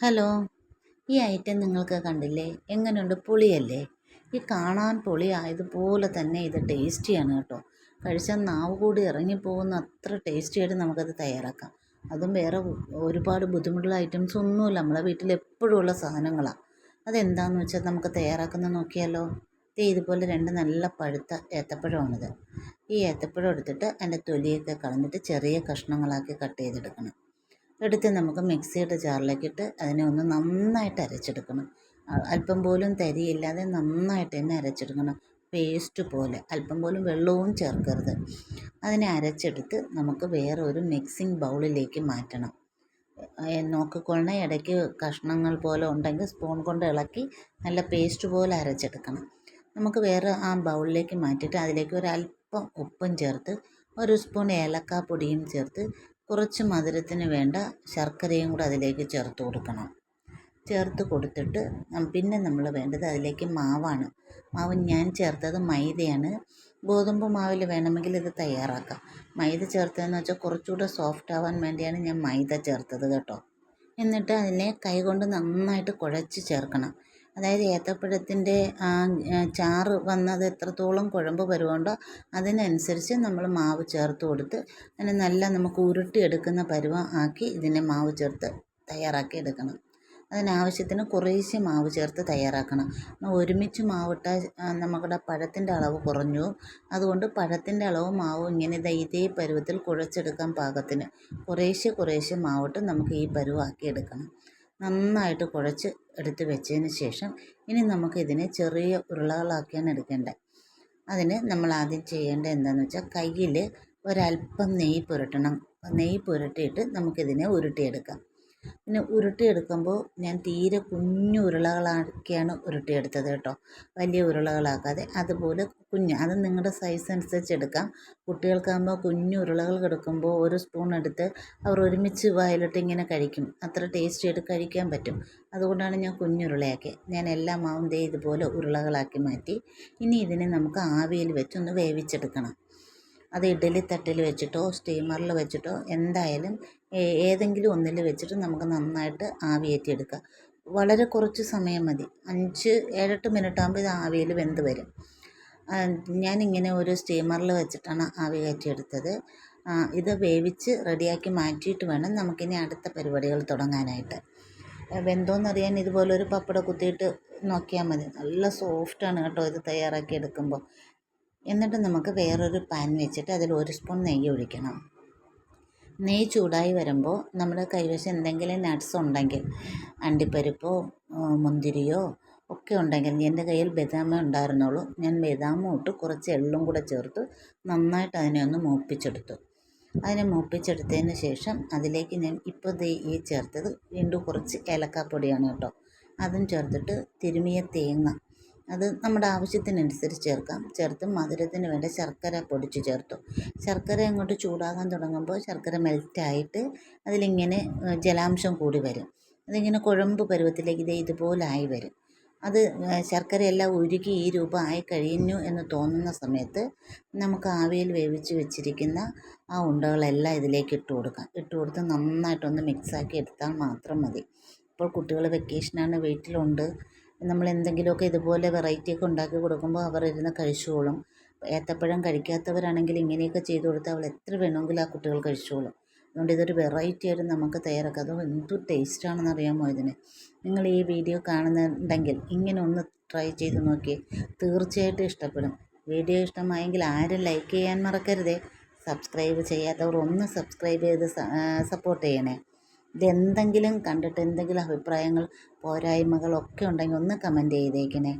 Hello ഈ item നിങ്ങൾക്ക് കണ്ടില്ലേ? എങ്ങനെയുണ്ട് പുളിയല്ലേ? ഈ കാണാൻ പുളിയായതുപോലെ തന്നെ ഇത് ടേസ്റ്റിയാണ് കേട്ടോ. കഴിച്ചാൽ നാവ് കൂടി ഇറങ്ങിപ്പോകുന്ന അത്ര ടേസ്റ്റിയായിട്ട് നമുക്കത് തയ്യാറാക്കാം. അതും വേറെ ഒരുപാട് ബുദ്ധിമുട്ടുള്ള ഐറ്റംസ് ഒന്നുമില്ല. നമ്മളെ വീട്ടിൽ എപ്പോഴും ഉള്ള സാധനങ്ങളാണ് അതെന്താണെന്ന് വെച്ചാൽ നമുക്ക് തയ്യാറാക്കുന്ന നോക്കിയാലോ? ഇതുപോലെ രണ്ട് നല്ല പഴുത്ത ഏത്തപ്പഴമാണിത്. ഈ ഏത്തപ്പഴം എടുത്തിട്ട് അതിന്റെ തൊലിയൊക്കെ കളഞ്ഞിട്ട് ചെറിയ കഷ്ണങ്ങളാക്കി കട്ട് ചെയ്തെടുക്കണം. എടുത്ത് നമുക്ക് മിക്സിയുടെ ജാറിലേക്കിട്ട് അതിനെ ഒന്ന് നന്നായിട്ട് അരച്ചെടുക്കണം. അല്പം പോലും തരിയില്ലാതെ നന്നായിട്ട് തന്നെ അരച്ചെടുക്കണം. പേസ്റ്റ് പോലെ. അല്പം പോലും വെള്ളവും ചേർക്കരുത്. അതിനെ അരച്ചെടുത്ത് നമുക്ക് വേറെ ഒരു മിക്സിംഗ് ബൗളിലേക്ക് മാറ്റണം. നോക്കിക്കൊള്ളണ ഇടയ്ക്ക് കഷ്ണങ്ങൾ പോലെ ഉണ്ടെങ്കിൽ സ്പൂൺ കൊണ്ട് ഇളക്കി നല്ല പേസ്റ്റ് പോലെ അരച്ചെടുക്കണം. നമുക്ക് വേറെ ആ ബൗളിലേക്ക് മാറ്റിയിട്ട് അതിലേക്ക് ഒരു അല്പം ഉപ്പും ചേർത്ത് ഒരു സ്പൂൺ ഏലക്കാപ്പൊടിയും ചേർത്ത് കുറച്ച് മധുരത്തിന് വേണ്ട ശർക്കരയും കൂടെ അതിലേക്ക് ചേർത്ത് കൊടുക്കണം. ചേർത്ത് കൊടുത്തിട്ട് പിന്നെ നമ്മൾ വേണ്ടത് അതിലേക്ക് മാവാണ്. മാവ് ഞാൻ ചേർത്തത് മൈദയാണ്. ഗോതമ്പ് മാവിൽ വേണമെങ്കിൽ ഇത് തയ്യാറാക്കാം. മൈദ ചേർത്തതെന്ന് വെച്ചാൽ കുറച്ചുകൂടെ സോഫ്റ്റ് ആവാൻ വേണ്ടിയാണ് ഞാൻ മൈദ ചേർത്തത് കേട്ടോ. എന്നിട്ട് അതിനെ കൈകൊണ്ട് നന്നായിട്ട് കുഴച്ച് ചേർക്കണം. അതായത് ഏത്തപ്പഴത്തിന്റെ ആ ചാറ് വന്നത് എത്രത്തോളം കുഴമ്പ് പരുവമുണ്ടോ അതിനനുസരിച്ച് നമ്മൾ മാവ് ചേർത്ത് കൊടുത്ത് അതിനെ നല്ല നമുക്ക് ഉരുട്ടിയെടുക്കുന്ന പരുവം ആക്കി ഇതിനെ മാവ് ചേർത്ത് തയ്യാറാക്കി എടുക്കണം. അതിനാവശ്യത്തിന് കുറേശ്ശെ മാവ് ചേർത്ത് തയ്യാറാക്കണം. ഒരുമിച്ച് മാവിട്ടാൽ നമ്മുടെ പഴത്തിന്റെ അളവ് കുറഞ്ഞു അതുകൊണ്ട് പഴത്തിന്റെ അളവ് മാവ് ഇങ്ങനെ ഇതേ പരുവത്തിൽ കുഴച്ചെടുക്കാൻ പാകത്തിന്. കുറേശ്ശെ കുറേശ്ശെ മാവിട്ട് നമുക്ക് ഈ പരുവാക്കി എടുക്കണം. നന്നായിട്ട് കുഴച്ച് എടുത്ത് വെച്ചതിന് ശേഷം ഇനി നമുക്കിതിനെ ചെറിയ ഉരുളകളാക്കിയാണ് എടുക്കേണ്ടത്. അതിന് നമ്മൾ ആദ്യം ചെയ്യേണ്ടത് എന്താണെന്ന് വെച്ചാൽ കയ്യിൽ ഒരല്പം നെയ്യ് പുരട്ടണം. നെയ്യ് പുരട്ടിയിട്ട് നമുക്കിതിനെ ഉരുട്ടിയെടുക്കാം. പിന്നെ ഉരുട്ടിയെടുക്കുമ്പോൾ ഞാൻ തീരെ കുഞ്ഞു ഉരുളകളാക്കിയാണ് ഉരുട്ടിയെടുത്തത് കേട്ടോ. വലിയ ഉരുളകളാക്കാതെ. അതുപോലെ കുഞ്ഞ് അത് നിങ്ങളുടെ സൈസ് അനുസരിച്ച് എടുക്കാം. കുട്ടികൾക്കാകുമ്പോൾ കുഞ്ഞു ഉരുളകൾ കിടക്കുമ്പോൾ ഒരു സ്പൂൺ എടുത്ത് അവർ ഒരുമിച്ച് വായിലിട്ട് ഇങ്ങനെ കഴിക്കും. അത്ര ടേസ്റ്റ് ആയിട്ട് കഴിക്കാൻ പറ്റും. അതുകൊണ്ടാണ് ഞാൻ കുഞ്ഞുരുളയാക്കി ഞാൻ എല്ലാ മാവും ദേ ഇതുപോലെ ഉരുളകളാക്കി മാറ്റി. ഇനി ഇതിനെ നമുക്ക് ആവിയിൽ വെച്ചൊന്ന് വേവിച്ചെടുക്കണം. അത് ഇഡ്ഡലി തട്ടിൽ വെച്ചിട്ടോ സ്റ്റീമറിൽ വെച്ചിട്ടോ എന്തായാലും ഏതെങ്കിലും ഒന്നിൽ വെച്ചിട്ട് നമുക്ക് നന്നായിട്ട് ആവിയേറ്റിയെടുക്കാം. വളരെ കുറച്ച് സമയം മതി. അഞ്ച് ഏഴെട്ട് മിനിറ്റ് ആകുമ്പോൾ ഇത് ആവിയിൽ വെന്ത് വരും. ഞാനിങ്ങനെ ഒരു സ്റ്റീമറിൽ വെച്ചിട്ടാണ് ആവി കയറ്റിയെടുത്തത് ഇത് വേവിച്ച് റെഡിയാക്കി മാറ്റിയിട്ട് വേണം നമുക്കിനി അടുത്ത പരിപാടികൾ തുടങ്ങാനായിട്ട്. വെന്തോന്നറിയാൻ ഇതുപോലെ ഒരു പപ്പടം കുത്തിയിട്ട് നോക്കിയാൽ മതി. നല്ല സോഫ്റ്റാണ് കേട്ടോ ഇത് തയ്യാറാക്കി എടുക്കുമ്പോൾ എന്നിട്ട് നമുക്ക് വേറൊരു പാൻ വെച്ചിട്ട് അതിൽ ഒരു സ്പൂൺ നെയ്യ് ഒഴിക്കണം. നെയ്യ് ചൂടായി വരുമ്പോൾ നമ്മുടെ കൈവശം എന്തെങ്കിലും നട്ട്സ് ഉണ്ടെങ്കിൽ അണ്ടിപ്പരിപ്പോ മുന്തിരിയോ ഒക്കെ ഉണ്ടെങ്കിൽ എന്റെ കയ്യിൽ ബദാമേ ഉണ്ടായിരുന്നുള്ളൂ ഞാൻ ബദാമും ഇട്ട് കുറച്ച് എള്ളും കൂടെ ചേർത്ത് നന്നായിട്ട് അതിനെ ഒന്ന് മൂപ്പിച്ചെടുത്തു. അതിനെ മൂപ്പിച്ചെടുത്തതിന് ശേഷം അതിലേക്ക് ഞാൻ ഇപ്പോൾ ദേ ഈ ചേർത്തത് വീണ്ടും കുറച്ച് ഏലക്കാപ്പൊടിയാണ് കേട്ടോ. അതും ചേർത്തിട്ട് തിരുമിയ തേങ്ങ അത് നമ്മുടെ ആവശ്യത്തിനനുസരിച്ച് ചേർക്കാം. ചേർത്ത് മധുരത്തിന് വേണ്ട ശർക്കര പൊടിച്ച് ചേർത്തു. ശർക്കര അങ്ങോട്ട് ചൂടാകാൻ തുടങ്ങുമ്പോൾ ശർക്കര മെൽറ്റായിട്ട് അതിലിങ്ങനെ ജലാംശം കൂടി വരും. അതിങ്ങനെ കുഴമ്പ് പരുവത്തിലേക്ക് ഇതേ ഇതുപോലെ ആയി വരും. അത് ശർക്കരയെല്ലാം ഉരുകി ഈ രൂപം ആയി കഴിഞ്ഞു എന്ന് തോന്നുന്ന സമയത്ത് നമുക്ക് ആവിയിൽ വേവിച്ച് വെച്ചിരിക്കുന്ന ആ ഉണ്ടകളെല്ലാം ഇതിലേക്ക് ഇട്ട് കൊടുക്കാം. ഇട്ട് കൊടുത്ത് നന്നായിട്ടൊന്ന് മിക്സാക്കി എടുത്താൽ മാത്രം മതി. ഇപ്പോൾ കുട്ടികൾ വെക്കേഷനാണ് വീട്ടിലുണ്ട്. നമ്മൾ എന്തെങ്കിലുമൊക്കെ ഇതുപോലെ വെറൈറ്റിയൊക്കെ ഉണ്ടാക്കി കൊടുക്കുമ്പോൾ അവർ ഇരുന്ന് കഴിച്ചോളും. ഏത്തപ്പഴം കഴിക്കാത്തവരാണെങ്കിൽ ഇങ്ങനെയൊക്കെ ചെയ്തു കൊടുത്താൽ അവൾ എത്ര വേണമെങ്കിലും ആ കുട്ടികൾ കഴിച്ചോളും. അതുകൊണ്ട് ഇതൊരു വെറൈറ്റി ആയിട്ട് നമുക്ക് തയ്യാറാക്കാം. അത് എന്ത് ടേസ്റ്റാണെന്ന് അറിയാമോ ഇതിന്? നിങ്ങൾ ഈ വീഡിയോ കാണുന്നുണ്ടെങ്കിൽ ഇങ്ങനെ ഒന്ന് ട്രൈ ചെയ്ത് നോക്കിയേ. തീർച്ചയായിട്ടും ഇഷ്ടപ്പെടും. വീഡിയോ ഇഷ്ടമായെങ്കിൽ ആരും ലൈക്ക് ചെയ്യാൻ മറക്കരുതേ. സബ്സ്ക്രൈബ് ചെയ്യാത്തവർ ഒന്ന് സബ്സ്ക്രൈബ് ചെയ്ത് സപ്പോർട്ട് ചെയ്യണേ. ഇതെന്തെങ്കിലും കണ്ടിട്ട് എന്തെങ്കിലും അഭിപ്രായങ്ങൾ പോരായ്മകളൊക്കെ ഉണ്ടെങ്കിൽ ഒന്ന് കമന്റ് ചെയ്തേക്കണേ.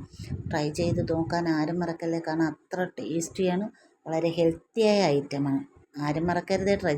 ട്രൈ ചെയ്ത് നോക്കാൻ ആരും മറക്കല്ലേ. കാരണം അത്ര ടേസ്റ്റിയാണ് വളരെ ഹെൽത്തിയായ ഐറ്റമാണ് ആരും മറക്കരുതേ ട്രൈ